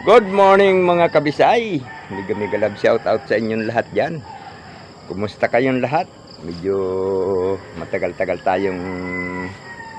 Good morning mga kabisay. Love shout out sa inyong lahat dyan. Kumusta kayong lahat? Medyo matagal-tagal tayong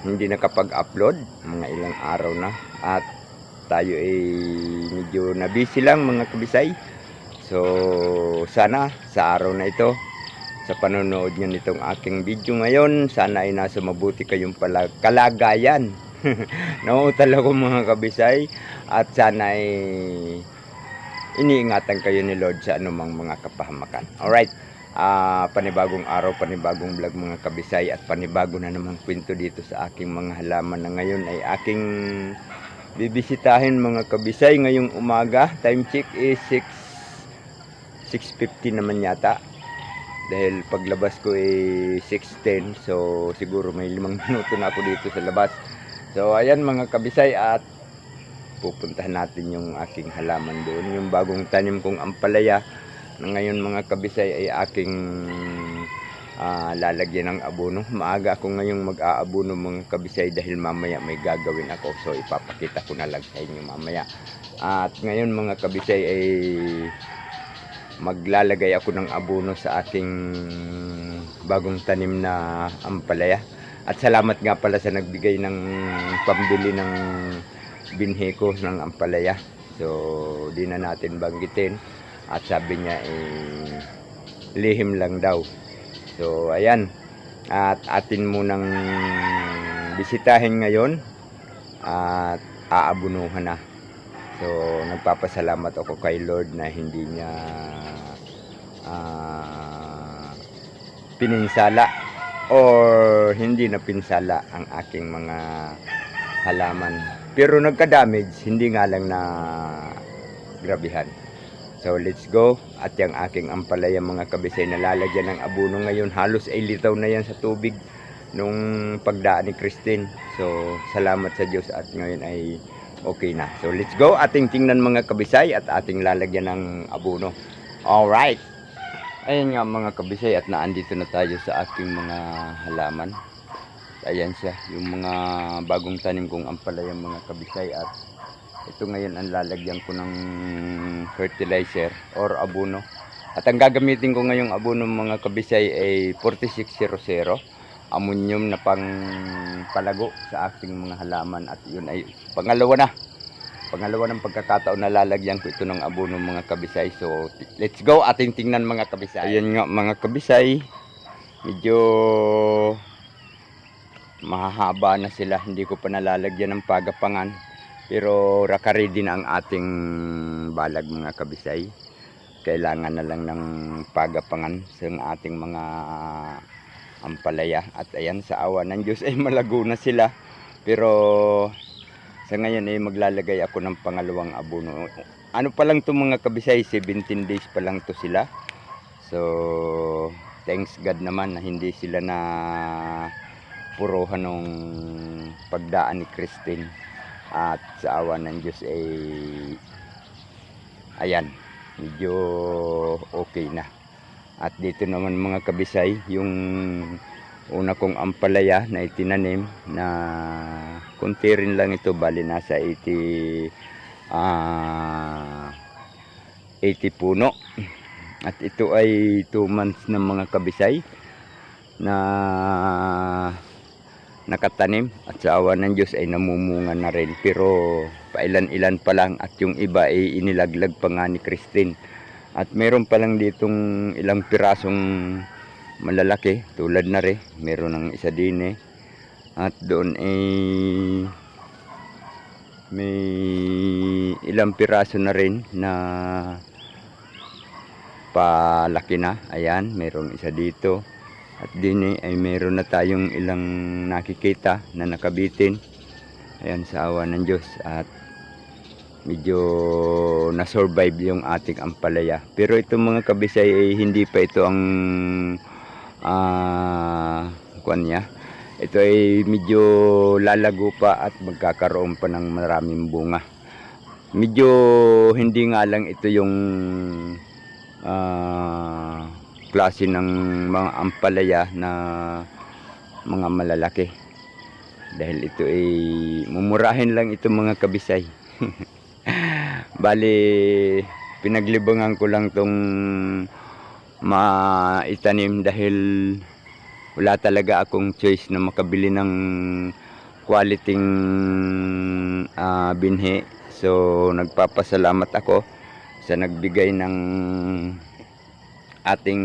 hindi nakapag-upload. Mga ilang araw na. At tayo ay medyo na busy lang mga kabisay. So sana sa araw na ito sa panonood nyo nitong aking video ngayon, sana ay nasa mabuti kayong pala kalagayan. Nauutal ako mga kabisay at sana ay iniingatan kayo ni Lord sa anumang mga kapahamakan. Alright, ah panibagong araw, panibagong vlog mga kabisay at panibago na namang kwento dito sa aking mga halaman na ngayon ay aking bibisitahin mga kabisay ngayong umaga. Time check is 6 6.50 naman yata dahil paglabas ko ay 6.10 so siguro may limang minuto na ako dito sa labas so ayan mga kabisay at pupuntahan natin yung aking halaman doon. Yung bagong tanim kong ampalaya na ngayon mga kabisay ay aking ah, lalagyan ng abono. Maaga ako ngayong mag-aabono mga kabisay dahil mamaya may gagawin ako. So ipapakita ko na lang sa inyo mamaya. At ngayon mga kabisay ay maglalagay ako ng abono sa aking bagong tanim na ampalaya. At salamat nga pala sa nagbigay ng pambili ng binhi ko ng ampalaya. So, di na natin banggitin. At sabi niya, eh, lihim lang daw. So, ayan. At atin munang bisitahin ngayon. At aabunuhan na. So, nagpapasalamat ako kay Lord na hindi niya ah, pininsala or hindi na pinsala ang aking mga halaman. Pero nagka-damage, hindi nga lang na grabihan. So, let's go. At yung aking ampalaya mga kabisay na lalagyan ng abuno ngayon, halos ay litaw na yan sa tubig nung pagdaan ni Christine. So, salamat sa Diyos at ngayon ay okay na. So let's go. Ating tingnan mga kabisay at ating lalagyan ng abono. Alright. Ayan nga mga kabisay at naandito na tayo sa aking mga halaman. Ayan siya. Yung mga bagong tanim kong ampalaya mga kabisay at ito ngayon ang lalagyan ko ng fertilizer or abono. At ang gagamitin ko ngayong abono mga kabisay ay 4600 ammonium na pang palago sa aking mga halaman at yun ay pangalawa na pangalawa ng pagkakataon na lalagyan ko ito ng abono mga kabisay so let's go ating tingnan mga kabisay ayan nga mga kabisay medyo mahahaba na sila. Hindi ko pa nalalagyan ng pagapangan. Pero rakari na ang ating balag mga kabisay. Kailangan na lang ng pagapangan sa ating mga ampalaya. At ayan sa awa ng Diyos ay malago na sila. Pero sa ngayon ay maglalagay ako ng pangalawang abono. Ano pa lang to mga kabisay? 17 days pa lang to sila. So thanks God naman na hindi sila na puruhan ng pagdaan ni Christine at sa awa ng Diyos ay ayan medyo okay na at dito naman mga kabisay, yung una kong ampalaya na itinanim na kunti rin lang ito, bali nasa 80 ah 80 puno. At ito ay 2 months ng mga kabisay na nakatanim at sa awa ng Diyos ay namumunga na rin pero pailan-ilan pa lang at yung iba ay inilaglag pa nga ni Christine at meron pa lang ditong ilang pirasong malalaki tulad na rin. Meron ng isa din eh. At doon ay may ilang piraso na rin na palaki na. Ayan, merong isa dito. At din eh, ay meron na tayong ilang nakikita na nakabitin. Ayan, sa awa ng Diyos. At medyo na-survive yung ating ampalaya. Pero itong mga kabisay ay hindi pa ito ang ah kuan niya. Ito ay medyo lalago pa at magkakaroon pa ng maraming bunga. Medyo hindi nga lang ito yung ah klase ng mga ampalaya na mga malalaki. Dahil ito ay mumurahin lang ito mga kabisay. Bali, pinaglibangan ko lang tong maitanim dahil wala talaga akong choice na makabili ng quality binhi. So, nagpapasalamat ako sa nagbigay ng ating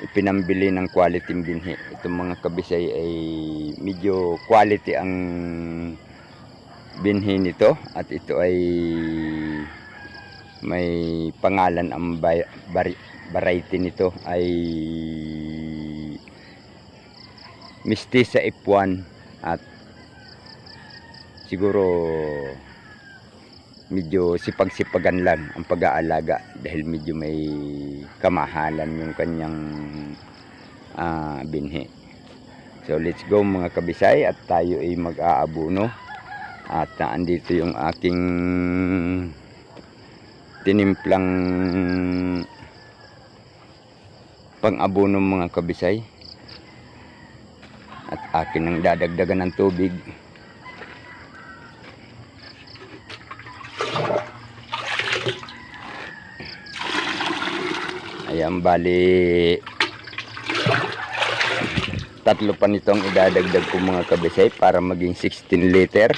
ipinambili ng quality binhi. Itong mga kabisay ay medyo quality ang binhi nito at ito ay may pangalan ang variety nito ay Mestiza F1 at siguro medyo sipag-sipagan lang ang pag-aalaga dahil medyo may kamahalan yung kanyang ah, binhi. So let's go mga kabisay at tayo ay mag-aabuno at naandito yung aking tinimplang pang-abono mga kabisay? At akin ang dadagdagan ng tubig ayan bali tatlo pa nitong idadagdag ko mga kabisay para maging 16 liter.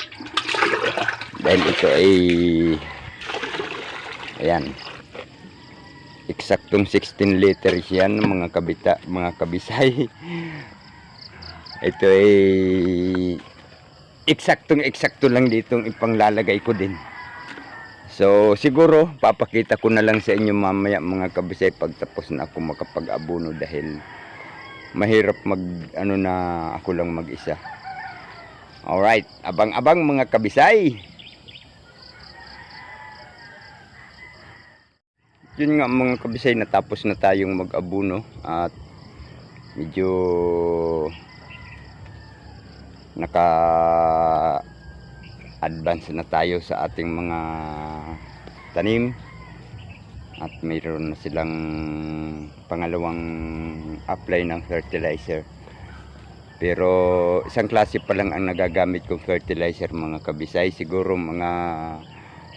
Dahil ito ay ayan eksaktong 16 liters yan mga kabita mga kabisay. Ito ay eksaktong eksakto lang ditong ipanglalagay ko din so siguro papakita ko na lang sa inyo mamaya mga kabisay pagtapos na ako makapag-abuno dahil mahirap mag ano na ako lang mag-isa. Alright abang-abang mga kabisay! Yun nga mga kabisay natapos na tayong mag-abuno at medyo naka advance na tayo sa ating mga tanim. At mayroon na silang pangalawang apply ng fertilizer. Pero isang klase pa lang ang nagagamit kong fertilizer mga kabisay. Siguro mga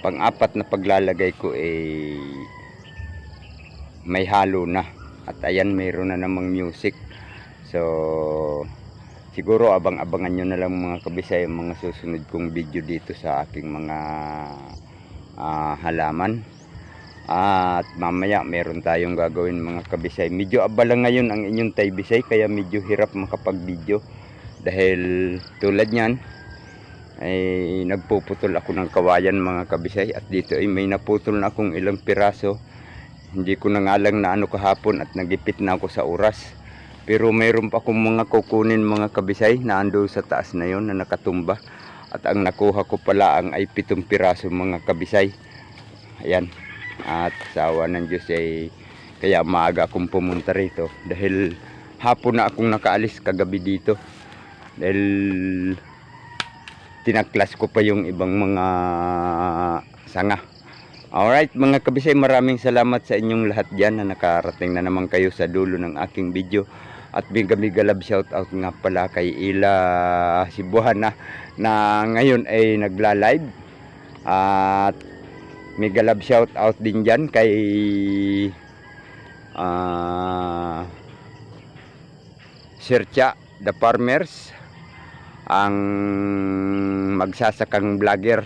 pang-apat na paglalagay ko eh may halo na. At ayan mayroon na namang music. So siguro abang-abangan nyo na lang mga kabisay ang mga susunod kong video dito sa aking mga ah, halaman. At mamaya meron tayong gagawin mga kabisay. Medyo abala ngayon ang inyong taybisay kaya medyo hirap makapag video dahil tulad nyan ay nagpuputol ako ng kawayan mga kabisay. At dito ay may naputol na akong ilang piraso. Hindi ko na nga lang na ano kahapon at nagipit na ako sa oras pero mayroon pa akong mga kukunin mga kabisay na ando sa taas na yon na nakatumba. At ang nakuha ko pala ang ay pitong piraso mga kabisay. Ayan. At sa awa ng Diyos ay kaya maaga akong pumunta rito. Dahil hapon na akong nakaalis kagabi dito. Dahil tinaklas ko pa yung ibang mga sanga. Alright mga kabisay maraming salamat sa inyong lahat dyan na nakarating na naman kayo sa dulo ng aking video at biga biga love shout out nga pala kay Ila Sibuhan na, na ngayon ay nagla-live. At love shout out din dyan kay ah Sir Cha the farmers ang magsasakang vlogger.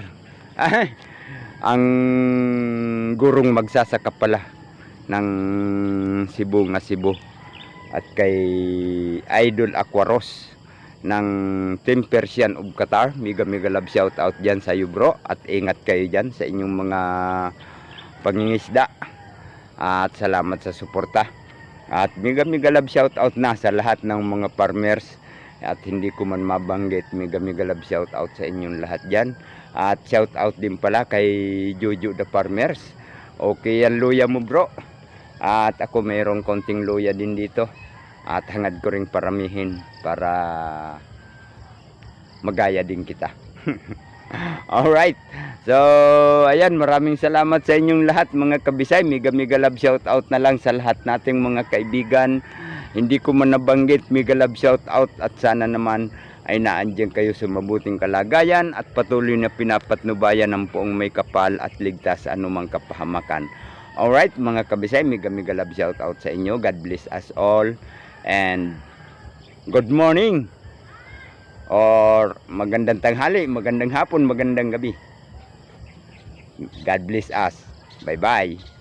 Ang gurong magsasaka pala ng Cebu nga Cebu at kay Idol Aquaros ng Team Persian of Qatar. Mega mega love shout out dyan sa iyo bro at ingat kayo dyan sa inyong mga pangingisda at salamat sa suporta. At mega mega love shout out na sa lahat ng mga farmers at hindi ko man mabanggit mega mega love shout out sa inyong lahat dyan. At shout out din pala kay Jojo the Farmers. Okay yan luya mo bro at ako mayroong konting luya din dito at hangad ko ring paramihin para magaya din kita Alright. So, ayan, maraming salamat sa inyong lahat mga kabisay. Mega mega love shout out na lang sa lahat nating mga kaibigan hindi ko man nabanggit, mega love shout out at sana naman ay naandyan kayo sa mabuting kalagayan at patuloy na pinapatnubayan ng poong may kapal at ligtas anumang kapahamakan. Alright mga kabisay, mega mega love shout out sa inyo. God bless us all. And good morning or magandang tanghali, magandang hapon, magandang gabi. God bless us. Bye-bye.